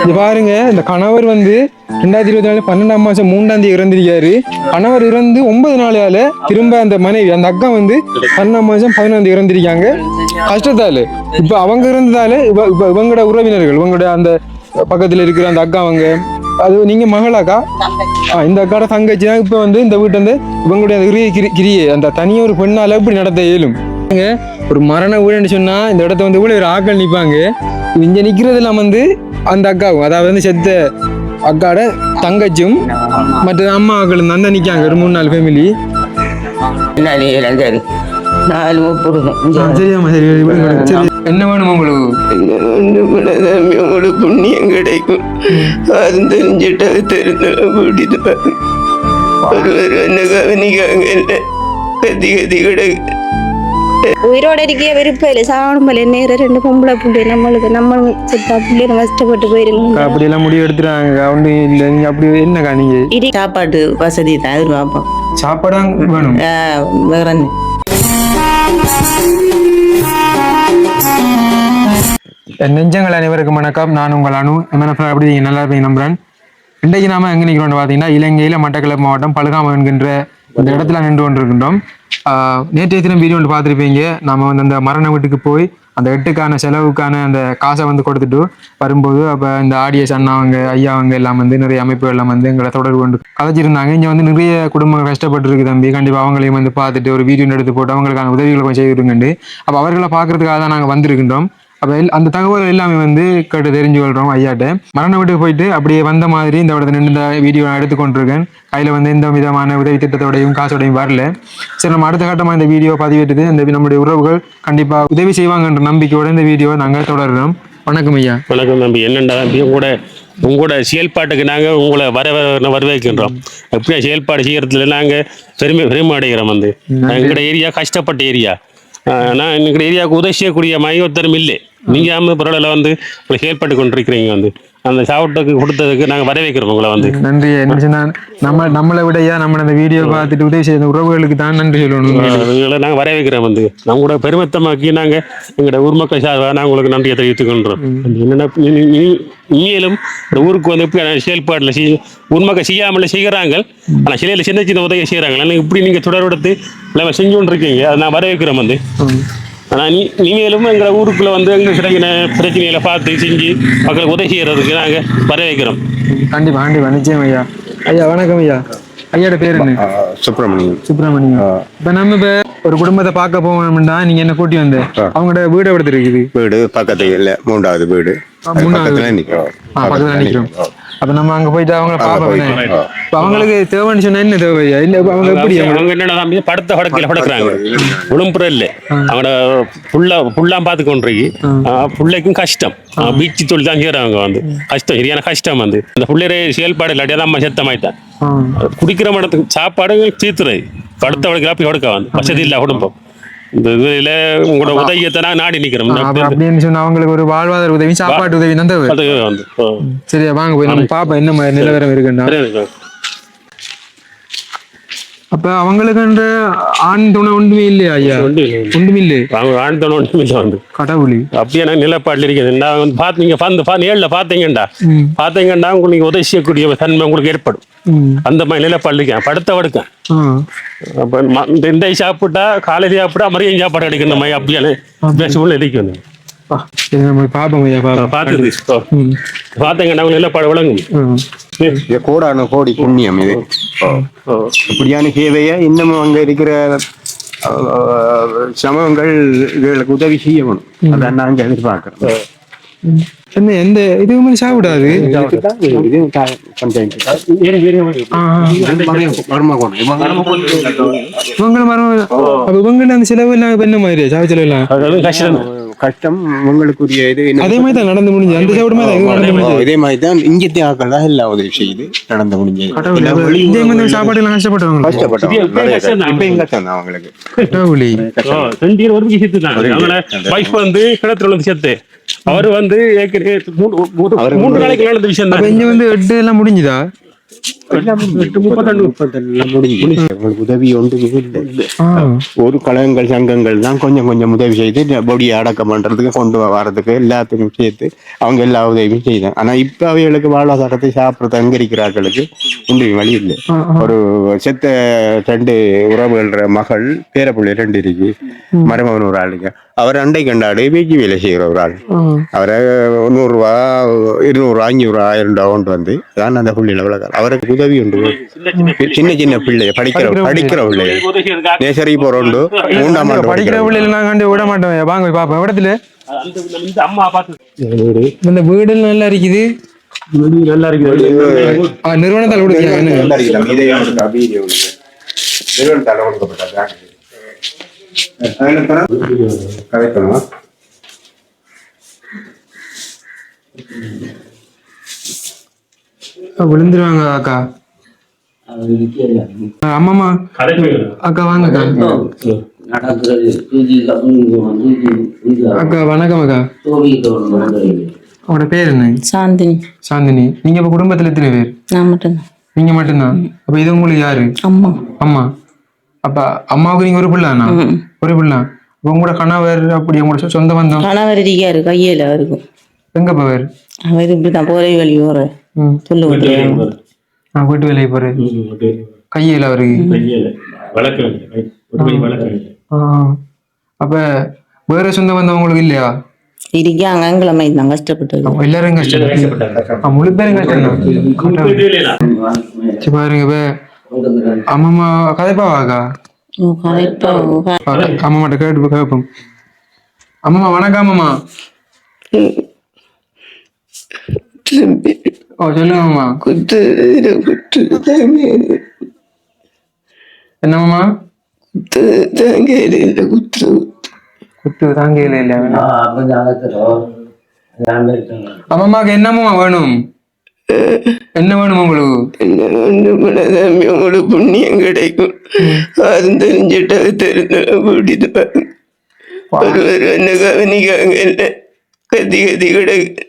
இது பாருங்க இந்த கணவர் வந்து ரெண்டாயிரத்தி இருபத்தி நாலு பன்னெண்டாம் மாசம் மூன்றாம் தேதி இறந்திருக்காரு கணவர் இறந்து ஒன்பது நாளால திரும்ப அந்த மனைவி அந்த அக்கா வந்து பன்னெண்டாம் மாசம் பதினொன்றாம் தேதி இறந்திருக்காங்க. கஷ்டத்தால. இப்ப அவங்க இருந்ததால இப்ப இவங்களோட உறவினர்கள் இவங்களோட அந்த பக்கத்துல இருக்கிற அந்த அக்கா அவங்க அது நீங்க மகளாக்கா? இந்த அக்காட தங்கச்சி தான் இப்போ வந்து இந்த வீட்டு வந்து இவங்களுடைய கிரிய கிரி- கிரியை அந்த தனியாக ஒரு பெண்ணால இப்படி நடத்த இயலும். ஒரு மரண வீடுன்னு சொன்னா இந்த இடத்த வந்து இவ்வளவு ஆக்கள் நிப்பாங்க. இங்க நிக்கிறதெல்லாம் வந்து அந்த அக்காவும் அதாவது வந்து செத்த அக்காட தங்கச்சும் மற்ற அம்மா ஆக்களும் தான் நிக்காங்க ஒரு மூணு நாலு ஃபேமிலி என்ன வேணும் உங்களுக்கு? உங்களுக்கு புண்ணியம் கிடைக்கும். அது தெரிஞ்சிட்டு தெரிஞ்ச ஒருவர் என்ன கவனிக்காங்க இல்லை கத்தி கத்தி கிடக்கு. உயிரோட இருக்கைய விருப்பம் இல்லை. சாகணும் போல. நேரம் ரெண்டு பொம்பளை புள்ளி நம்மளுக்கு நம்ம செத்தா பிள்ளைங்க கஷ்டப்பட்டு போயிருங்க அப்படி எல்லாம் முடிவு எடுத்துறாங்க ஒன்றும் இல்லை. நீங்க அப்படி என்னக்கா நீங்க? இடி. சாப்பாட்டு வசதி தான். எதிர்பார்ப்போம் சாப்பாடு வேணும்? வேற நெஞ்சங்கள் அனைவருக்கும் வணக்கம். நான் உங்கள் அனு. எம்என்எஃப் அப்படி நீங்கள் நல்லா இருப்பீங்க நம்புறேன். இன்றைக்கு நாம எங்கே நிற்கிறோம் பார்த்தீங்கன்னா இலங்கையில் மட்டக்களப்பு மாவட்டம் பழுகாம என்கின்ற இந்த இடத்துல நின்று கொண்டிருக்கின்றோம். ஆஹ் நேற்றைய தினம் வீடியோ ஒன்று பார்த்துருப்பீங்க. நம்ம வந்து அந்த மரண வீட்டுக்கு போய் அந்த எட்டுக்கான செலவுக்கான அந்த காசை வந்து கொடுத்துட்டு வரும்போது அப்போ இந்த ஆடியஸ் அண்ணாவங்க ஐயாவங்க எல்லாம் வந்து நிறைய அமைப்புகள் எல்லாம் வந்து எங்களை தொடர்பு கொண்டு கதைச்சிருந்தாங்க. இங்கே வந்து நிறைய குடும்பங்கள் கஷ்டப்பட்டு இருக்கு தம்பி. கண்டிப்பாக அவங்களையும் வந்து பார்த்துட்டு ஒரு வீடியோ எடுத்து போட்டு அவங்களுக்கான உதவிகளை கொஞ்சம் செய்திருங்கண்டு. அப்போ அவர்களை பார்க்கறதுக்காக தான் நாங்கள் வந்திருக்கின்றோம். அப்போ அந்த தகவல் எல்லாமே வந்து கேட்டு தெரிஞ்சு கொள்கிறோம் ஐயாட்ட. மரண வீட்டுக்கு போயிட்டு அப்படியே வந்த மாதிரி இந்த இடத்துல நின்று இந்த வீடியோ எடுத்து கொண்டிருக்கேன். கையில் வந்து எந்த விதமான உதவி திட்டத்தோடையும் காசோடையும் வரல. சரி நம்ம அடுத்த கட்டமாக இந்த வீடியோ பதிவிட்டது. இந்த நம்முடைய உறவுகள் கண்டிப்பாக உதவி செய்வாங்கன்ற நம்பிக்கையோட இந்த வீடியோவை நாங்கள் தொடர்கிறோம் வணக்கம் ஐயா. வணக்கம் தம்பி. என்னண்டா தம்பி? உங்களோட உங்களோட செயல்பாட்டுக்கு நாங்கள் உங்களை வர வர வரவேற்கின்றோம். எப்படியா செயல்பாடு செய்யறதுல நாங்கள் பெருமை பெருமை அடைகிறோம் வந்து. எங்களோட ஏரியா கஷ்டப்பட்ட ஏரியா. நான் எங்கள் ஏரியாவுக்கு உதவி செய்யக்கூடிய மையத்தரும் இல்லை. நீங்கள் ஆமாம் பரவாயில்ல வந்து உங்களை செயல்பட்டு கொண்டிருக்கிறீங்க வந்து. அந்த சாப்பிட்டுக்கு கொடுத்ததுக்கு நாங்கள் வரவேற்கிறோம் உங்களை வந்து. நன்றி. என்ன நம்ம நம்மளை விட ஐயா நம்ம அந்த வீடியோ பார்த்துட்டு உதவி செய்த உறவுகளுக்கு தான் நன்றி சொல்லணும். உங்களை நாங்கள் வரவேற்கிறோம் வந்து. நான் கூட பெருமத்தமாக்கி நாங்கள் எங்களோட ஊர் மக்கள் சார்பாக நான் உங்களுக்கு நன்றியை தெரிவித்துக் கொள்கிறோம். என்னென்ன இனிமேலும் இந்த ஊருக்கு வந்து எப்படி செயல்பாட்டில் செய் ஊர் மக்கள் செய்யாமல் செய்கிறாங்க. ஆனால் சிலையில் சின்ன சின்ன உதவி செய்கிறாங்க ஆனால் இப்படி நீங்கள் தொடர்படுத்து எல்லாம் செஞ்சு கொண்டிருக்கீங்க. அதை நான் வரவேற்கிறேன் வந்து. ஆனால் நீ இனிமேலும் எங்கள் ஊருக்குள்ளே வந்து எங்கள் கிடைக்கிற பிரச்சனைகளை பார்த்து செஞ்சு மக்களுக்கு உதவி செய்கிறதுக்கு நாங்கள் வரவேற்கிறோம். கண்டிப்பா கண்டிப்பா நிச்சயம் ஐயா. ஐயா வணக்கம் ஐயா. ஐயாட பேர் என்ன? சுப்பிரமணியம். சுப்பிரமணியம். இப்ப நம்ம இப்ப ஒரு குடும்பத்தை பார்க்க போகணும்னா நீங்க என்ன கூட்டி வந்த? அவங்களோட வீடு எப்படி இருக்குது வீடு பக்கத்து இல்ல மூன்றாவது வீடு. பக்கத்துல நிக்கிறோம். ஆ, பக்கத்துல நிக்கிறோம். அப்ப நம்ம அங்க போயிட்டு அவங்கள பாப்போம் அவங்களுக்கு தேவைன்னு சொன்னா என்ன தேவை? இல்ல அவங்க எப்படி அவங்க அவங்க என்னடா தம்பி படுத்த படக்கையில் படுக்கிறாங்க? உடம்புற இல்லை. அவங்களோட புள்ள புள்ளாம் பார்த்து கொண்டிருக்கு பிள்ளைக்கும் கஷ்டம். பீச்சு தொழில் தான் செய்யறாங்க வந்து. கஷ்டம் சரியான கஷ்டம் வந்து. இந்த பிள்ளைய செயல்பாடு இல்லாட்டியா தான் அம்மா செத்தமாயிட்டான். குடிக்கிற மடத்துக்கு சாப்பாடு தீர்த்துறது படுத்த படுக்கலாம் அப்படி கொடுக்க வந்து. வசதி இல்லை குடும்பம். இந்த இதுல உங்களோட உதவியத்தை நான் நாடி நிக்கிறோம் அப்ப அப்படின்னு சொன்னா அவங்களுக்கு ஒரு வாழ்வாதார உதவி சாப்பாட்டு உதவி ஓ. சரியா வாங்க போய் நம்ம பாப்போம் என்ன மாதிரி நிலவரம் இருக்குன்னா. அப்ப அவங்களுக்குன்ற ஆண் துணை ஒன்றுமே இல்லையா ஐயா. ஒன்றுமே இல்லை அவங்க ஆண்டோன்னு ஒன்றும் இல்லை வந்து கடவுளி. அப்படியே நான் நிலப்பாட்டில் இருக்குது. நான் வந்து பார்த்தீங்க வந்து பா நேரில் பார்த்தீங்கண்டா ம். பார்த்தீங்கன்னா உங்களுக்கு உதவி செய்யக்கூடிய தன்மை உங்களுக்கு ஏற்படும். அந்த மாதிரி நிலப்பாடு இருக்கேன். படுத்த படுக்கேன். அப்போ இந்த சாப்பிட்டா காலையில் சாப்பிட்டா மதியம் சாப்பாடு கிடைக்கும் இந்த மாதிரி அப்படியான சூழ்நிலை இருக்குது கோடான கோடி புண்ணியம் இது. இப்படியான சேவையை இன்னமும் அங்க இருக்கிற அஹ், சமூகங்கள் இதுகளுக்கு உதவி செய்யணும். அதான் நாங்க எதிர்பார்க்கிறோம் என்ன எந்த இதுவுமே சாப்பிடாது. இவங்க இவங்களும் மரம் இவங்க அந்த செலவு எல்லாம் இப்ப என்ன மாதிரி சாவி செலவு எல்லாம்? கஷ்டம் உங்களுக்குரிய இது அதே மாதிரி தான் நடந்து முடிஞ்சு அந்த சாப்பிட மாதிரி இது இதே மாதிரி தான் இங்கத்தை ஆக்கள் தான் எல்லா உதவி செய்து நடந்து முடிஞ்சது. இந்த மாதிரி சாப்பாடு எல்லாம் கஷ்டப்பட்டவங்க. கஷ்டப்பட்டவங்க. அவங்களுக்கு. கடவுளி. செஞ்சு ஒரு செத்து தான். அவங்களோட வைஃப் வந்து கிணத்துல வந்து செத்து. அவர் வந்து ஏற்கனவே மூணு- மூணு- மூன்று நாளைக்கு நடந்த விஷயம் தான். இங்க வந்து எட்டு எல்லாம் முடிஞ்சுதா? உதவி ஒன்றுமே இல்லை ஒரு கழகங்கள் சங்கங்கள் தான் கொஞ்சம் கொஞ்சம் உதவி செய்து பொடியை அடக்கம் பண்றதுக்கு கொண்டு வரதுக்கு எல்லாத்துக்கும் சேர்த்து அவங்க எல்லா உதவியும் செய்தாங்க ஆனா இப்ப அவைகளுக்கு வாழ்வாதாரத்தை சாப்பிட்றது அங்கரிக்கிறார்களுக்கு ஒன்றும் வழி இல்லை. ஒரு செத்த ரெண்டு உறவுகள மகள் பேரப்பிள்ளை ரெண்டு இருக்கு. மருமகன் ஒரு ஆளுங்க. அவர் அண்டை கண்டாடு வீச்சு வேலை செய்கிற ஒரு ஆள் அவரை நூறுரூவா இருநூறுவா அஞ்சூறுவா ஆயிரம் ரூபா கொண்டு வந்து தான் அந்த புள்ளியில் விளக்கார் அவருக்கு உதவி உண்டு. சின்ன சின்ன பிள்ளை படிக்கிற படிக்கிற பிள்ளைகள் நேசரி போறோண்டு மூணாம் ஆண்டு படிக்கிற பிள்ளைல நான் கண்டு விட மாட்டோம் வாங்க போய் பாப்போம் இடத்துல இந்த வீடு. நல்லா இருக்குது. நல்லா இருக்குது. நிறுவனத்தால் கொடுக்குறாங்க கதைக்கணும் விழுந்துருவாங்க அக்கா. அம்மாமா அக்கா வாங்க அக்கா. வணக்கம் அக்கா. உங்களோட பேர் என்ன? சாந்தினி. சாந்தினி. நீங்க இப்ப குடும்பத்துல எத்தனை பேர்? நான் மட்டும்தான். நீங்க மட்டும்தான்? அப்ப இது உங்களுக்கு யாரு? அம்மா. அம்மா. அப்ப அம்மாவுக்கு நீங்க ஒரு பிள்ளைனா ஒரு பிள்ளை. அப்ப உங்களோட கணவர் அப்படி உங்களோட சொந்த பந்தம்? கணவர் இருக்காரு கையில் அவருக்கும் எங்க போவார்? அவர் இப்படிதான் போரை வழி போற. சொல்லு வீட்டு வேலைக்கு போறேன் கையில அவருக்கு. அப்ப வேற சொந்த பந்தம் உங்களுக்கு இல்லையா? இருக்காங்க அங்கிழமை தான் கஷ்டப்பட்டது. அப்ப எல்லாரும் ஆ, முழு பேரும் கஷ்டம் பாருங்க அம்மம்மா கதைப்பாவாக்கா அம்மாட்ட கேட்டு கேட்போம் அம்மா வணக்கம் அம்மா ஓ சொல்லுங்க அம்மா குத்து குத்து தாங்க என்னம்மா குத்து தாங்க இல்லை குத்து குத்து தாங்கல இல்ல அம்மாக்கு என்னம்மா வேணும் என்ன வேணும் உங்களுக்கு என்ன ஒன்று தம்பி உங்களுக்கு புண்ணியம் கிடைக்கும் அது தெரிஞ்சிட்டு தெரிஞ்ச கூட்டிட்டு ஒரு ஒரு என்ன கவனிக்காங்க இல்லை கத்தி கத்தி கிடக்கு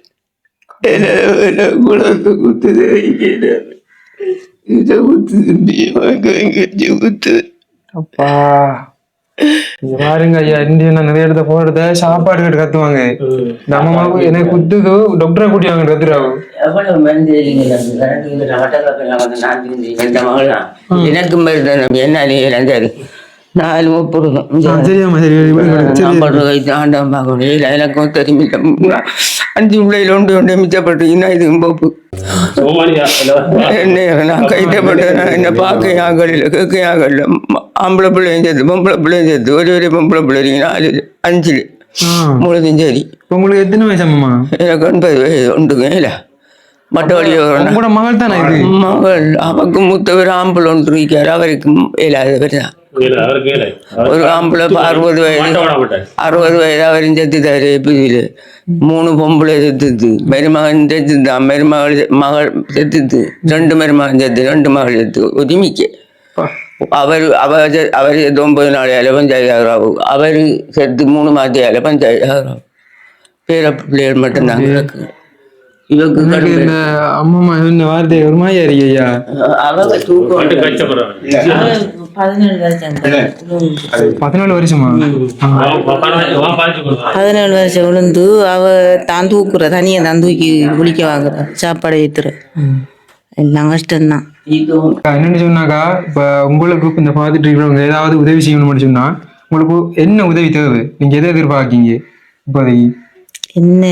குளத்து குத்துது வைக்கிறாங்க இதை குத்து தம்பி வாங்க எங்கேயாச்சு குத்து அப்பா இங்க பாருங்க ஐயா இந்திய நிறைய இடத்த போறத சாப்பாடு கேட்டு கத்துவாங்க. அம்மாவுக்கு எனக்கு குத்துது டாக்டரை கூட்டி வாங்க கத்துறாவு எவ்வளவு மருந்து எனக்கு தம்பி என்ன நீ நாலு எனக்கும் தெரியும் அஞ்சு பிள்ளைகள் ஒன்று ஒன்று மிச்சப்பட்டீங்கன்னா இது போப்பு சோமானியா என்ன நான் கைட்டப்பட்டேன் என்ன பார்க்க ஆகல கேட்க ஆகல. ஆம்பளை பிள்ளையும் சேர்த்து பொம்பளை பிள்ளையும் சேர்த்து ஒரு ஒரு பொம்பளை பிள்ளை நாலு அஞ்சு. ஆ. முழுதும் சரி. இப்ப உங்களுக்கு எத்தனை வயசு அம்மா? எனக்கு ஒன்பது வயது ஒன்றுங்க இல்லை மற்ற வழியை உங்களோட மகள் தானே இது? மகள் அவருக்கு மூத்தவர் ஆம்பளை ஒன்று இருக்கார் அவருக்கு இல்லாதவர் தான். ஏழை ஒரு ஆம்பளை அறுபது வயது அறுபது வயது அவரும் செத்துட்டாரு புதியில் மூணு பொம்பளை செத்துது. மருமகன் செத்துதான் மருமகள் மகள் செத்துது. ரெண்டு மருமகன் செத்து ரெண்டு மகள் செத்து ஒதுமிக்க. அவர் அவர் அவர் செத்து ஒன்பது நாளையால பஞ்சாயத்து ஆகும் அவர் செத்து மூணு மாத்தையால பஞ்சாயத்து ஆகும் பேர பிள்ளைகள் மட்டும்தான் அம்மா என்ன வார்த்தை ஒரு மாதிரியா இருக்கு ஐயா பதினேழு வருஷம். பதினேழு வருஷம் விழுந்து அவ தான் தூக்குற தனியை தான் தூக்கி குளிக்க வாங்குற சாப்பாடு ஏத்துற. எல்லாம் கஷ்டம்தான். என்னன்னு சொன்னாக்கா இப்ப உங்களுக்கு இந்த பார்த்துட்டு இருக்கிறவங்க ஏதாவது உதவி செய்யணும்னு சொன்னா உங்களுக்கு என்ன உதவி தேவை? நீங்க எதை எதிர்பார்க்கீங்க? இப்போதைக்கு. என்ன?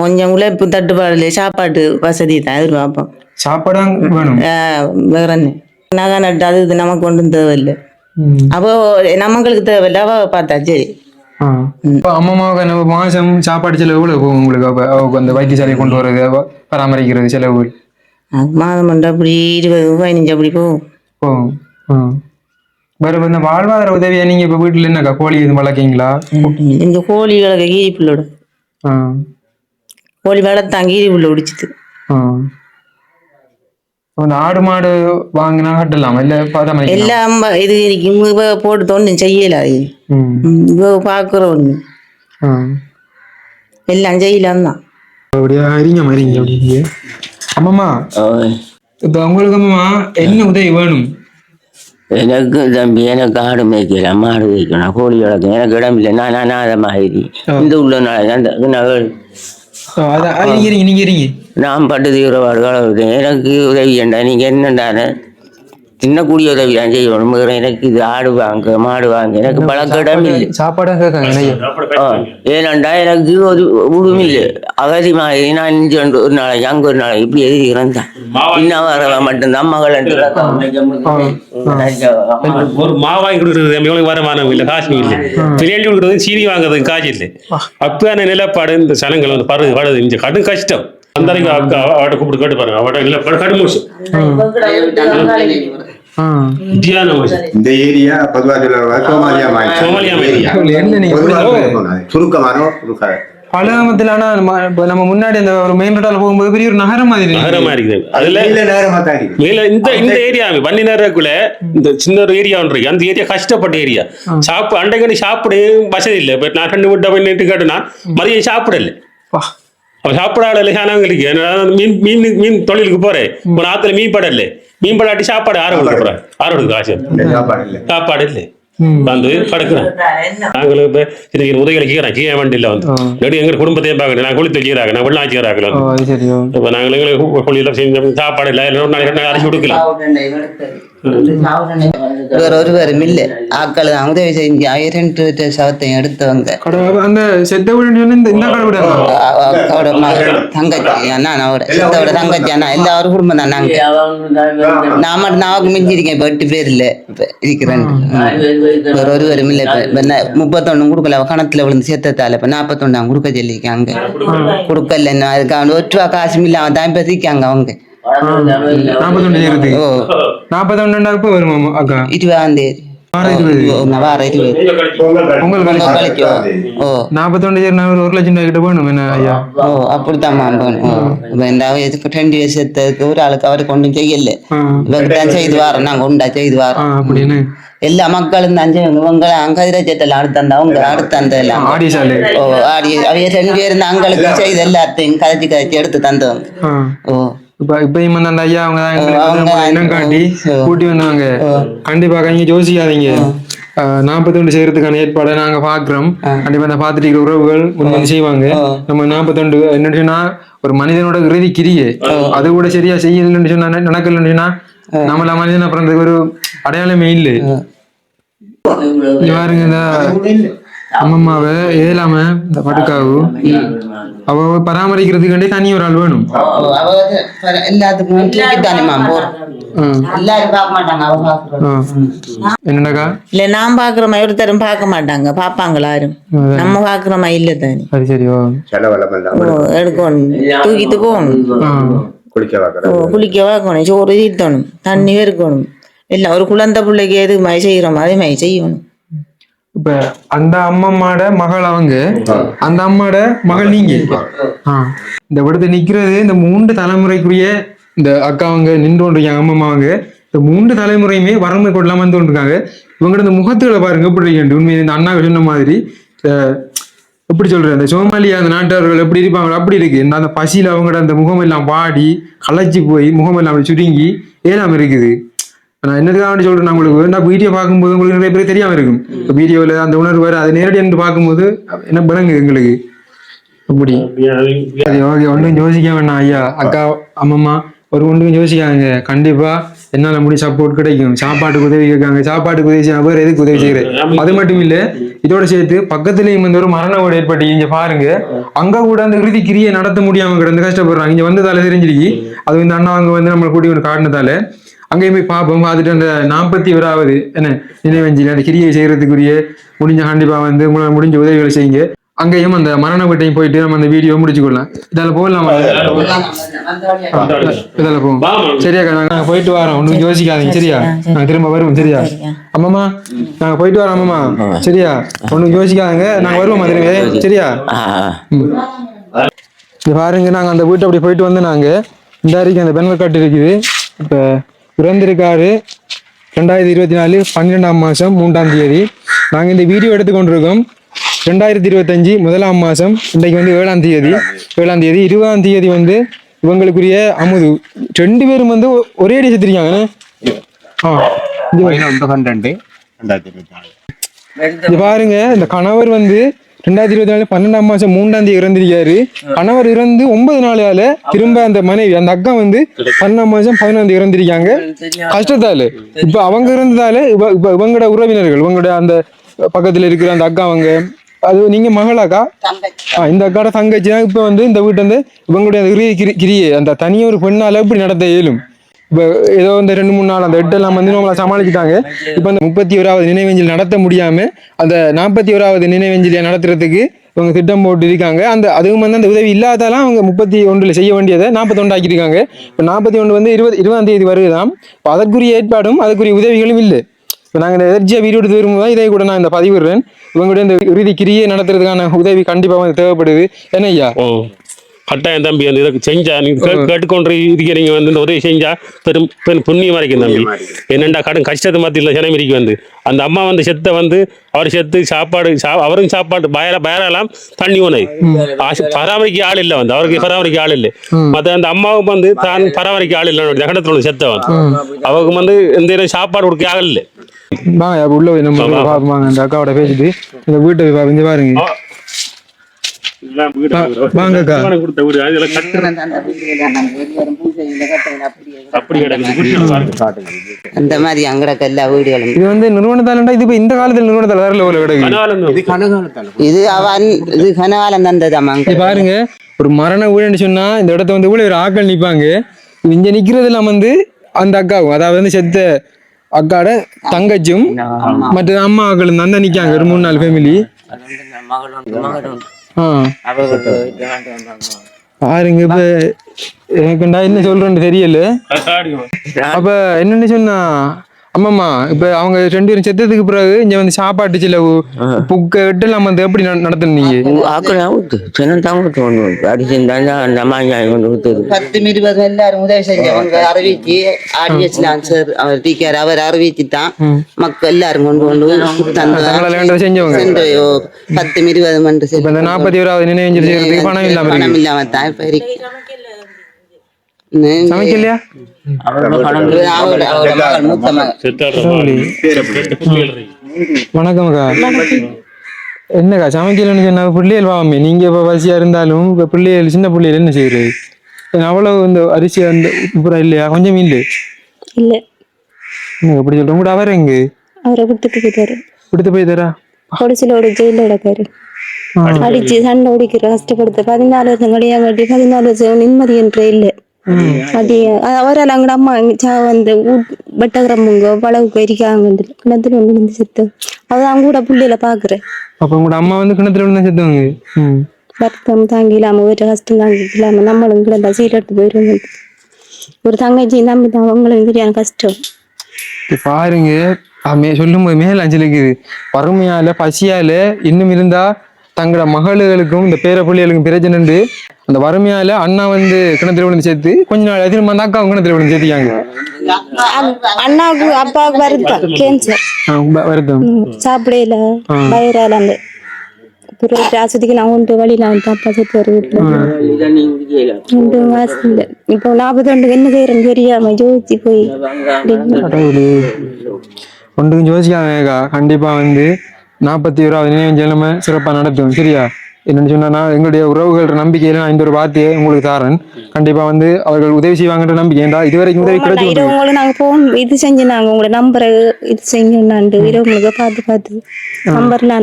கொஞ்சம் உழைப்பு தட்டுப்பாடு இல்லை சாப்பாட்டு வசதி தான். எதிர்பார்ப்போம். சாப்பாடு வேணும். வேற என்ன? நகை நட்டு அது இது நமக்கு ஒன்றும் தேவையில்லை. அப்போ நமங்களுக்கு தேவையில்லை. அவ பார்த்தா சரி. அம்மாவுக்கு நம்ம மாசம் சாப்பாடு செலவு எவ்வளவு போகும் உங்களுக்கு? அப்ப அந்த வைத்தியசாலையை கொண்டு வர்றது பராமரிக்கிறது செலவு? மாதம் மட்டும் அப்படி இருபது பதினஞ்சு அப்படி போகும். போகும். வேற இந்த வாழ்வாதார உதவியா நீங்க இப்ப வீட்டுல என்னக்கா கோழி இது வளர்க்கீங்களா? இந்த கோழி வளர்க்க கீரி புல்லோட புல்ல உடிச்சிது ஆ. இப்ப இந்த ஆடு மாடு வாங்கினா கட்டலாம்? இல்ல எல்லாம் இது இருக்கும் இவ போட்டு தோண்டும் செய்யல அது. இவ பார்க்குற ஒன்று ஆ. எல்லாம் செய்யலாம் தான். அப்படியா? இருங்க மறிங்க அப்படிங்க அம்மாமா இப்ப உங்களுக்கு அம்மா என்ன உதவி வேணும். எனக்கு தம்பி எனக்கு ஆடு மேய்க்கலாம் மாடு வைக்கணும் கோழி வளர்க்கணும் எனக்கு இடம் இல்லை. நான் அநாத மாதிரி இந்த உள்ள அந்த நான் நான் பட்டு தீவிரவாடு எனக்கு உதவி வேண்டாம். நீங்கள் என்னண்டான? சின்னக்கூடிய உதவி செய்யணும் வேற எனக்கு இது ஆடு வாங்க மாடு வாங்க. எனக்கு பழக்க இடம் இல்லை. ஆ, ஏனண்டா எனக்கு ஒரு உடுமை இல்லை. அகதி மாதிரி நான் இஞ்சி ரெண்டு ஒரு நாளைக்கு அங்கே ஒரு நாளைக்கு இப்படி எழுதி இருந்தான் இன்னும் வர மட்டும்தான். மகள் ஒரு மாவாய் கொடுக்குறது எவ்வளவு வருமானம் இல்லை. காசு இல்லை. பிரியாணி கொடுக்குறது சீனி வாங்குறதுக்கு காசு இல்லை. அப்பான நிலப்பாடு இந்த சனங்கள் வந்து பருது படுது. இந்த கடும் கஷ்டம். அந்த அவட்ட கூப்பிட்டு கேட்டு பாருங்க. அவட்ட நிலப்பாடு கடும் மோசம் இந்த ஏரியா பொதுவாக சோமாலியா? சுருக்கமானோ ஆனா நம்ம இப்ப நம்ம முன்னாடி அந்த ஒரு மெயின் ரோட்டால போகும்போது பெரிய ஒரு நகரம் மாதிரி இருக்கு. நகரமா இருக்குது. அதுல இல்ல நேரமா தான் இருக்கு மேல இந்த இந்த ஏரியா வன்னி நேரக்குள்ள இந்த சின்ன ஒரு ஏரியா ஒன்று இருக்கு. அந்த ஏரியா கஷ்டப்பட்ட ஏரியா. சாப்பு அண்டைக்கடி சாப்பிட வசதி இல்லை. இப்ப நான் ரெண்டு விட்ட பண்ணிட்டு கேட்டேன்னா மதியம் சாப்பிடல. சாப்பிடாத லேசானவங்களுக்கு நான் மீன் மீன் மீன் தொழிலுக்கு போறேன். இப்போ ஆத்துல மீன் படல. மீன் படாட்டி சாப்பாடு ஆறு கொடுக்க போறேன். ஆறு கொடுக்க காசு சாப்பாடு இல்ல. வந்து படுக்கிறேன். நாங்களும் இப்ப சின்ன உதவிகளை செய்யறேன் செய்ய வேண்டிய வந்து. நடு எங்க குடும்பத்தையும் பார்க்கணும் நான் குளித்து செய்யறாங்க நான் வெள்ளம் சரியோ இப்ப நாங்கள் எங்களுக்கு குழியில செஞ்ச சாப்பாடு இல்லை. அரைச்சி கொடுக்கலாம் வேற ஒருவரும் இல்லை ஆக்கள் தான் உதவி செஞ்சு இரண்டு சவத்தையும் எடுத்தவங்க. அந்த தங்கச்சி அண்ணா அவட சித்தோட தங்கச்சி அண்ணா எல்லாரும் குடும்பம் தான் நாங்க. நான் மட்டும் நான் மிஞ்சிருக்கேன் இப்ப எட்டு பேர் இல்ல. இருக்கிறேன். வேற ஒருவரும் இல்ல இப்ப முப்பத்தொன்னு கொடுக்கல கணத்துல விழுந்து சேர்த்ததால இப்ப நாற்பத்தொன்னு கொடுக்க சொல்லியிருக்காங்க கொடுக்கல அதுக்காக ஒரு ரூபா காசும் இல்லாம தான் இப்ப அவங்க. நாற்பத்தொன்று ரூபாய் வருமா அக்கா இருபதாம் தேதி நாற்பத்தொன்று ஒரு லட்சம் கிட்ட வேணும் என்ன ஐயா ஓ அப்படித்தான் வயசுக்கு ரெண்டு வருஷத்துக்கு ஒரு ஆளுக்கு அவருக்கு ஒன்றும் செய்யல தான் செய்து வாரோம் நாங்க உண்டா செய்து வாரோம் அப்படின்னு எல்லா மக்களும் தான் இவங்க அங்கதிரச்சத்தில் அடுத்த அந்த அவங்க அடுத்த அந்த எல்லாம் ஆடி சாலை ஓ ஆடி ரெண்டு அங்களுக்கு செய்து எல்லாத்தையும் கதைச்சு கதைச்சு எடுத்து தந்தவங்க ஓ இப்ப இப்பயும் வந்து அந்த ஐயா அவங்க தான் இனம் காட்டி. கூட்டி வந்தாங்க கண்டிப்பா நீங்க யோசிக்காதீங்க. நாற்பத்தொண்டு செய்யறதுக்கான ஏற்பாடை நாங்க பாக்குறோம். கண்டிப்பா அந்த பாத்துட்டு இருக்கிற உறவுகள் முன் வந்து செய்வாங்க. நம்ம நாற்பத்தொண்டு என்னன்னு சொன்னா ஒரு மனிதனோட இறுதி கிரியை அது கூட சரியா செய்யலன்னு சொன்னா நடக்கலன்னு சொன்னா நம்மள மனிதன் அப்புறம் ஒரு அடையாளமே இல்லை. இங்க பாருங்க இந்த அம்மம்மாவை ஏலாம இந்த படுக்காவு. அவ பராமரிக்கிறதுக்காண்டி தனி ஒரு ஆள் வேணும். என்னடாக்கா? இல்ல நான் பாக்குற மாதிரி ஒருத்தரும் பார்க்க மாட்டாங்க பாப்பாங்களா யாரும்? நம்ம பாக்குற மாதிரி இல்ல தானே. அது சரியோ எடுக்கணும். தூக்கிட்டு போகணும். குளிக்க வைக்கணும் சோறு தீர்த்தணும் தண்ணி இருக்கணும் எல்லாம் ஒரு குழந்தை பிள்ளைக்கு எது மாதிரி செய்யறோம் அதே மாதிரி செய்யணும். இப்ப அந்த அம்மாட மகள் அவங்க அந்த அம்மாட மகள் நீங்க. இந்த விடத்தை நிக்கிறது இந்த மூன்று தலைமுறைக்குரிய இந்த அக்கா அவங்க நின்று கொண்டிருக்காங்க அம்மம்மா அவங்க. இந்த மூன்று தலைமுறையுமே வறுமை கொள்ளாம வந்து கொண்டிருக்காங்க இவங்களோட இந்த முகத்துகளை பாருங்க எப்படி இருக்கு உண்மை இந்த அண்ணா சொன்ன மாதிரி எப்படி சொல்றது அந்த சோமாலியா அந்த நாட்டவர்கள் எப்படி இருப்பாங்களோ அப்படி இருக்கு. இந்த அந்த பசியில அவங்களோட அந்த முகம் எல்லாம் பாடி களைச்சி போய் முகம் எல்லாம் சுருங்கி ஏலாம் இருக்குது. நான் என்னதுக்காக வேண்டி சொல்றேன் உங்களுக்கு? நான் வீடியோ பார்க்கும்போது உங்களுக்கு நிறைய பேர் தெரியாம இருக்கும். வீடியோவில் அந்த உணர்வு வேறு அது நேரடி என்று பார்க்கும்போது என்ன விளங்குது எங்களுக்கு? அப்படி. ஓகே ஒன்றும் யோசிக்க வேணாம் ஐயா. அக்கா அம்மம்மா ஒரு ஒன்றும் யோசிக்காங்க கண்டிப்பா என்னால முடி சப்போர்ட் கிடைக்கும். சாப்பாட்டுக்கு உதவி கேட்காங்க. சாப்பாட்டுக்கு உதவி செய்ய வேறு எதுக்கு உதவி செய்யறேன் அது மட்டும் இல்ல இதோட சேர்த்து பக்கத்துலயும் வந்து ஒரு மரண ஓடு ஏற்பட்டு இங்க பாருங்க. அங்க கூட அந்த இறுதி கிரியை நடத்த முடியாம கிடந்து கஷ்டப்படுறாங்க. இங்க வந்ததால தெரிஞ்சிருக்கு. அது இந்த அண்ணா அங்க வந்து நம்மளை கூட்டி ஒரு காட்டினதால. அங்கேயும் போய் பார்ப்போம் பார்த்துட்டு அந்த நாற்பத்தி ஓராவது என்ன நினைவஞ்சில் அந்த கிரியை செய்யறதுக்குரிய முடிஞ்ச கண்டிப்பா வந்து உங்களால் முடிஞ்ச உதவிகளை செய்யுங்க. அங்கேயும் அந்த மரண வீட்டையும் போயிட்டு நம்ம அந்த வீடியோ முடிச்சுக்கொள்ளலாம். இதால போகலாமா. இதால போவோம் சரியாக்கா நாங்க போயிட்டு வரோம். ஒன்றும் யோசிக்காதீங்க. சரியா? நாங்க திரும்ப வருவோம். சரியா? அம்மாமா நாங்க போயிட்டு வரோம் அம்மாமா சரியா? ஒன்றும் யோசிக்காதீங்க. நாங்க வருவோம் திரும்ப சரியா? இது பாருங்க நாங்க அந்த வீட்டை அப்படி போயிட்டு வந்து நாங்க இந்த அறைக்கு அந்த பெண்கள் காட்டு இருக்குது இப்ப பிறந்திருக்காரு. ரெண்டாயிரத்தி இருபத்தி நாலு பன்னிரெண்டாம் மாசம் மூன்றாம் தேதி. நாங்க இந்த வீடியோ எடுத்து கொண்டிருக்கோம் ரெண்டாயிரத்தி இருபத்தஞ்சு முதலாம் மாசம் இன்றைக்கு வந்து ஏழாம் தேதி. ஏழாம் தேதி இருபதாம் தேதி வந்து இவங்களுக்குரிய அமுது. ரெண்டு பேரும் வந்து ஒரே அடி செத்துருக்காங்க. ஆ இது பாருங்க இந்த கணவர் வந்து ரெண்டாயிரத்தி இருபத்தி நாலு பன்னெண்டாம் மாசம் மூன்றாம் தேதி இறந்திருக்காரு கணவர் இறந்து ஒன்பது நாளால திரும்ப அந்த மனைவி அந்த அக்கா வந்து பன்னெண்டாம் மாசம் பதினொன்றாம் தேதி இறந்திருக்காங்க. கஷ்டத்தால. இப்ப அவங்க இருந்ததால இவ இப்ப இவங்களோட உறவினர்கள் இவங்களோட அந்த பக்கத்துல இருக்கிற அந்த அக்கா அவங்க அது நீங்க மகளாக்கா? ஆ, இந்த அக்காட தங்கச்சி தான் இப்ப வந்து இந்த வீட்டு வந்து இவங்களுடைய அந்த இறுதி கிரி- கிரியை அந்த தனிய ஒரு பெண்ணால இப்படி நடத்த இயலும்? இப்போ ஏதோ இந்த ரெண்டு மூணு நாள் அந்த எட்டெல்லாம் வந்து நம்மளை சமாளிச்சுட்டாங்க. இப்போ அந்த முப்பத்தி ஓராவது நினைவஞ்சல் நடத்த முடியாம அந்த நாற்பத்தி ஓராவது நினைவஞ்சலியை நடத்துறதுக்கு இவங்க திட்டம் போட்டு இருக்காங்க. அந்த அதுவும் வந்து அந்த உதவி இல்லாதாலாம் அவங்க முப்பத்தி ஒன்றில் செய்ய வேண்டியதை நாற்பத்தொன்று ஆக்கியிருக்காங்க இப்போ நாற்பத்தி ஒன்று வந்து இருபது இருபதாம் தேதி வருதுதான் இப்போ அதற்குரிய ஏற்பாடும் அதற்குரிய உதவிகளும் இல்லை. இப்போ நாங்கள் எதர்ச்சியாக வீடு எடுத்து வரும்போது இதை கூட நான் இந்த பதிவிடுறேன். இவங்களுடைய இந்த இறுதி கிரியை நடத்துறதுக்கான உதவி கண்டிப்பாக வந்து தேவைப்படுது. என்ன ஐயா? கட்டாயம் தம்பி வந்து இதை செஞ்சா நீங்க கேட்டுக்கொண்டு இருக்கிறீங்க வந்து இந்த உதவி செஞ்சா பெரும் பெரும் புண்ணியம் வரைக்கும் தம்பி. என்னண்டா கடும் கஷ்டத்தை மத்தியில் ஜனம் இருக்கு வந்து. அந்த அம்மா வந்து செத்த வந்து அவர் செத்து சாப்பாடு அவரும் சாப்பாடு பயர பயரெல்லாம் தண்ணி உணவு பராமரிக்க ஆள் இல்லை வந்து. அவருக்கு பராமரிக்க ஆள் இல்லை. மற்ற அந்த அம்மாவுக்கு வந்து தான் பராமரிக்க ஆள் இல்லை. ஜகனத்தில் வந்து செத்தவன். அவருக்கு வந்து எந்த சாப்பாடு கொடுக்க ஆள் இல்லை. வாங்க உள்ள போய் நம்ம அந்த அக்காவோட பேசிட்டு இந்த வீட்டை பாருங்க வாங்க அக்கா. கொடுத்த வீடு அதெல்லாம் கட்டு அப்படி கிடக்குது அந்த மாதிரி அங்கடக்க எல்லா வீடுகளும். இது வந்து நிறுவனத்தாலண்டா? இது இப்ப இந்த காலத்துல நிறுவனத்தால வேற லெவலில் கிடக்கு அதனால இது கனகாலத்தால இது அவன் இது கனகாலம் தந்ததாமா இது பாருங்க ஒரு மரண வீடுன்னு சொன்னா இந்த இடத்த வந்து இவ்வளவு ஒரு ஆட்கள் நிப்பாங்க. இங்க நிக்கிறதெல்லாம் வந்து அந்த அக்காவும் அதாவது வந்து செத்த அக்காட தங்கச்சும் மற்ற அம்மா ஆக்களும் தான் நிக்காங்க ஒரு மூணு நாலு ஃபேமிலி பாருங்க இப்ப எனக்குண்டா என்ன சொல்றேன்னு தெரியல அப்ப என்னன்னு சொன்னா ஆமாம்மா. இப்ப அவங்க ரெண்டு பேரும் செத்ததுக்கு பிறகு இங்க வந்து சாப்பாட்டு செலவு புக்க எட்டெல்லாம் வந்து எப்படி நட- நடத்துனீங்க ஆக்கள் அவுத்து. சின்ன தான் கொடுத்து ஒன்று அடிச்சிருந்தாங்க அந்த மாஞ்சாய் கொண்டு கொடுத்தது பத்து இருபது எல்லாரும் உதவி செஞ்சவங்க அறிவிச்சு ஆர்டிஎஸ் லான்சர் அவர் டீக்கர் அவர் அறிவிச்சு தான் மக்கள் எல்லாரும் கொண்டு கொண்டு வேண்டதை செஞ்சவங்க. பத்து இருபது மண்டு இப்ப இந்த நாற்பத்தி ஓராவது நினைவஞ்சல் செய்யறதுக்கு பணம் இல்லாம பணம் இல்லாம தான் இப்ப இருக்கு. சமைக்கலையா? வணக்கம் என்னக்கா சமைக்கலன்னு சொன்னா பிள்ளைகள் வாமே நீங்க இப்ப பசியா இருந்தாலும் இப்ப பிள்ளைகள் சின்ன பிள்ளைகள் என்ன செய்யறது? அவ்வளவு இந்த அரிசி அந்த உப்புரா இல்லையா? கொஞ்சம் இல்லை? இல்ல. என்ன எப்படி சொல்றேன் கூட அவர் எங்க? அவரை விட்டுட்டு போயிட்டாரு. விடுத்து போய் தரா பொடிச்சிலோட ஜெயில கிடக்காரு அடிச்சு சண்டை ஓடிக்கிற கஷ்டப்படுத்த பதினாலு வருஷம் கல்யாணம் கட்டி பதினாலு வருஷம் நிம்மதி என்றே இல்லை. அது அம்மா சா வந்து வெட்டகிரம்புங்க பழவுக்கு இருக்காங்க கிணத்துல ஒன்று வந்து செத்து. அதான் கூட புள்ளையில பாக்குறேன் அப்ப உங்களோட அம்மா வந்து கிணத்துல விழுந்து செத்தவங்க. ம். வருத்தம் தாங்கி இல்லாம ஒரு கஷ்டம் தாங்கி இல்லாம நம்மளும் கிடந்தா சீரட்டு போயிடுவோம் ஒரு தங்கச்சி நம்பி தான் அவங்களும் சரியான கஷ்டம். பாருங்க சொல்லும் போது மேல அஞ்சலிக்குது. வறுமையால பசியால இன்னும் இருந்தா தங்களோட மகளுகளுக்கும் இந்த பேர பிள்ளைகளுக்கும் பிரச்சனை. அந்த வறுமையால அண்ணா வந்து கிணத்துல விழுந்து சேர்த்து கொஞ்ச நாள் திரும்ப அந்த அக்காவும் கிணத்துல விழுந்து சேர்த்திக்காங்க அண்ணாவுக்கு அப்பாவுக்கு வருத்தம் கேன்சர் வருத்தம். சாப்பிடையில வயிறால அந்த பிறகு ஆஸ்பத்திரிக்கு நான் கொண்டு வழி நான் அப்பா செத்து வருவேன் ரெண்டு மாசம் இல்லை இப்போ நாற்பது ரெண்டு என்ன செய்யறேன்னு தெரியாம ஜோதிச்சு போய் கடவுளே. ஒன்றுக்கும் யோசிக்காதேக்கா கண்டிப்பா வந்து நாற்பத்தி ஓராவது நினைவு நம்ம சிறப்பா நடத்துவோம் சரியா? என்னன்னு சொன்னா நான் எங்களுடைய உறவுகள நம்பிக்கையில நான் இந்த ஒரு வார்த்தையை உங்களுக்கு தாரேன். கண்டிப்பா வந்து அவர்கள் உதவி செய்வாங்கன்ற நம்பிக்கை. ஏன்டா இதுவரைக்கும் உதவி கிடைச்சு இரவு உங்களுக்கு நாங்க போன் இது செஞ்சு நாங்க உங்களோட நம்பரை இது செஞ்சோன்னாண்டு இரவு உங்களுக்கு பார்த்து பார்த்து.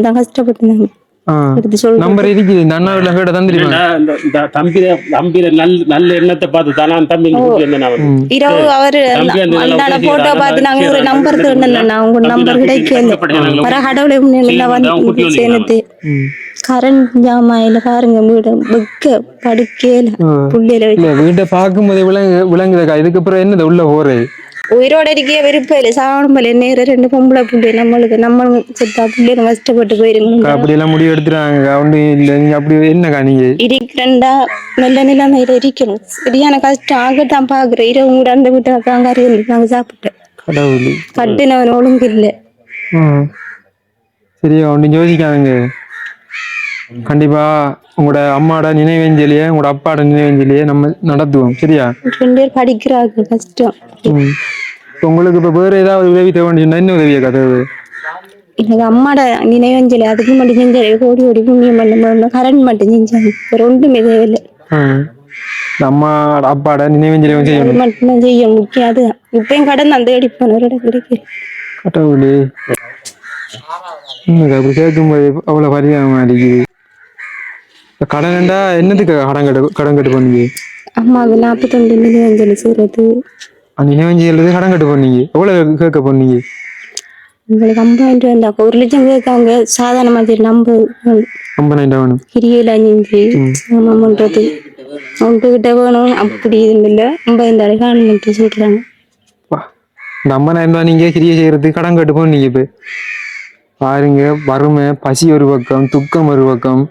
தான் கஷ்டப்பட்டு நம்பர் இருக்குது. இந்த அண்ணாவில் கேட்ட தந்திருப்பாங்க இந்த இந்த தம்பிர தம்பிர நல்ல நல்ல எண்ணத்தை பார்த்து தானே அந்த தம்பி கூட்டி வந்தேன் நான் வந்து. இரவு அவரு தம்பி அந்த நல்லா அந்தான உதவி போட்டோ செய்றாங்க. பார்த்து நாங்க ஒரு நம்பர் உங்க கிடைக்கல. வர கடவுளை வந்து? சேர்ந்து கரண்ட் ஜாமாயில பாருங்க வீடு. வெக்க படுக்கையில புள்ளையில வச்சு. இல்ல வீட்டை பார்க்கும்போது விளங்கு விளங்குதக்கா. இதுக்கப்புறம் என்னது உள்ள போறது? உயிரோட இருக்க விருப்பம் இல்லை. சாவணும்பல நேரம் ரெண்டு பொம்பளை புள்ளை நம்மளுக்கு நம்ம செத்தா பிள்ளைங்க கஷ்டப்பட்டு போயிருங்க. அப்படி எல்லாம் முடிவு எடுத்துறாங்க ஒன்றும் இல்ல நீங்க அப்படி என்னக்கா நீங்க? இருக்கிறண்டா நல்ல நிலைமையில இருக்கணும் சரியான கஷ்டம். ஆகத்தான் பாக்குறேன். இரவு கூட அந்த வீட்டு அக்காங்காரி நாங்க சாப்பிட்டோம். கடவுள். கட்டினவன் ஒழுங்கு இல்லை. சரியா ஒன்றும் யோசிக்காதுங்க. கண்டிப்பா உங்களோட அம்மாவோட நினைவேஞ்சலியை உங்களோட அப்பாவோட நினைவேஞ்சலியை நம்ம நடத்துவோம். சரியா? ரெண்டு பேர் படிக்கிறாங்க கஷ்டம். உங்களுக்கு இப்ப வேற ஏதாவது உதவி தேவை சொன்னா என்ன உதவியா கதவு? எனக்கு அம்மாட நினைவஞ்சலி அதுக்கு மட்டும் செஞ்சாரு ஓடி ஓடி புண்ணியம் பண்ண கரண்ட் மட்டும் செஞ்சாங்க. வேற ஒன்றுமே தேவையில்லை. இந்த அம்மா அப்பாட நினைவேஞ்சலி செய்யணும். மட்டும்தான் செய்ய முக்கியம் அதுதான் இப்பயும் கடன் தான் தேடி போனவரோட கிடைக்கல. கடவுளே. அப்படி கேட்கும்போது அவ்வளவு பரிதாபமா இருக்குது. இந்த கடன்டா என்னத்துக்கு கடன் கட்டு கடன் கட்டு பண்ணீங்க அம்மாவுக்கு நாற்பத்தொண்டு நினைவஞ்சலி செய்யறது நினைவஞ்சலி கடன் கட்டு பண்ணீங்க எவ்வளவு கேட்க பண்ணீங்க உங்களுக்கு ஐம்பதாயிரம் ரூபாய் ஒரு லட்சம் கேட்காங்க சாதாரணமா சரி நம்ப. ஐம்பதாயிரம் வேணும். கிரியில அஞ்சு ஆமா பண்றது. அவங்க கிட்ட வேணும் அப்படி இது இல்லை. ஐம்பதாயிரம் காணும். இந்த ஐம்பதாயிரம் ரூபாய் நீங்க கிரியை செய்யறதுக்கு கடன் கட்டு போனீங்க இப்ப. பாருங்க வறுமை பசி ஒரு பக்கம் துக்கம் ஒரு பக்கம்.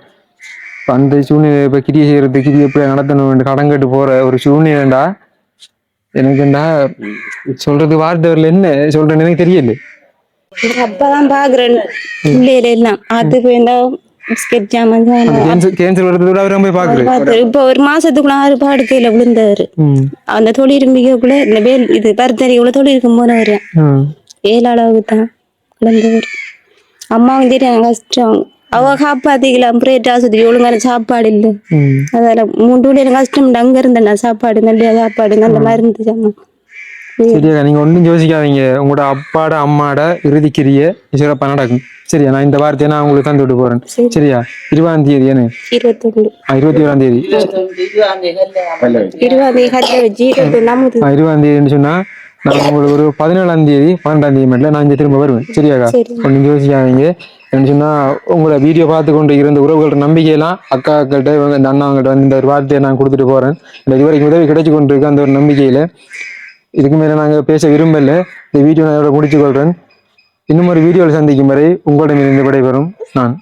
அந்த சூழ்நிலை இப்ப கிரியை செய்யறதுக்கு கிரியை எப்படி நடத்தணும் கடன் கட்டு போற ஒரு சூழ்நிலைண்டா எனக்குண்டா சொல்றது வார்த்தை வரல என்ன சொல்றேன்னு எனக்கு தெரியல. அப்பதான் பாக்குறேன். பிள்ளையில எல்லாம். அது பார்த்தாரு. இப்ப ஒரு மாசத்துக்குள்ள ஆறு பாடுக்கையில விழுந்தவர். அந்த இந்த வேல் இது பருத்தறிக்குள்ள தொழிலுக்கும் போனவர். ம். ஏழு அளவுக்கு தான் விழுந்தவர். அம்மாவும் தெரியும் கஷ்டம் அவ காப்பாத்திக்கலாம் பிரேட் ஆஸ்பத்திரி ஒழுங்கான சாப்பாடு இல்லை. அதால மூன்று வீடு எனக்கு கஷ்டம் அங்க இருந்தேன் சாப்பாடு நல்ல சாப்பாடு நல்ல மருந்து ஜாமான் சரியா நீங்க ஒன்றும் யோசிக்காதீங்க உங்களோட அப்பாட அம்மாட இறுதிக்கிரிய சிறப்பா நடக்கும் சரியா நான் இந்த வார்த்தையை நான் உங்களுக்கு தந்து விட்டு போறேன் சரியா இருபதாம் தேதி என்ன இருபத்தி ஏழாம் தேதி இருபதாம் தேதின்னு சொன்னா நான் உங்களுக்கு ஒரு பதினேழாம் தேதி பன்னெண்டாம் தேதி மட்டும் நான் இங்க திரும்ப வருவேன். சரியாக்கா? சரி. ஒன்றும் யோசிக்காதீங்க. என்ன சொன்னா உங்களோட வீடியோ பார்த்து கொண்டு இருந்த உறவுகளோட நம்பிக்கையெல்லாம் அக்காக்கிட்ட இவங்க இந்த அண்ணாங்கிட்ட வந்து இந்த ஒரு வார்த்தையை நான் கொடுத்துட்டு போறேன். இந்த இதுவரைக்கும் உதவி கிடைச்சு கொண்டு இருக்கு அந்த ஒரு நம்பிக்கையில இதுக்கு மேல நாங்க பேச விரும்பல. இந்த வீடியோ நான் இதோட முடிச்சு கொள்றேன் இன்னும் ஒரு வீடியோவில் சந்திக்கும் வரை உங்களிடமிருந்து விடைபெறும் நான்.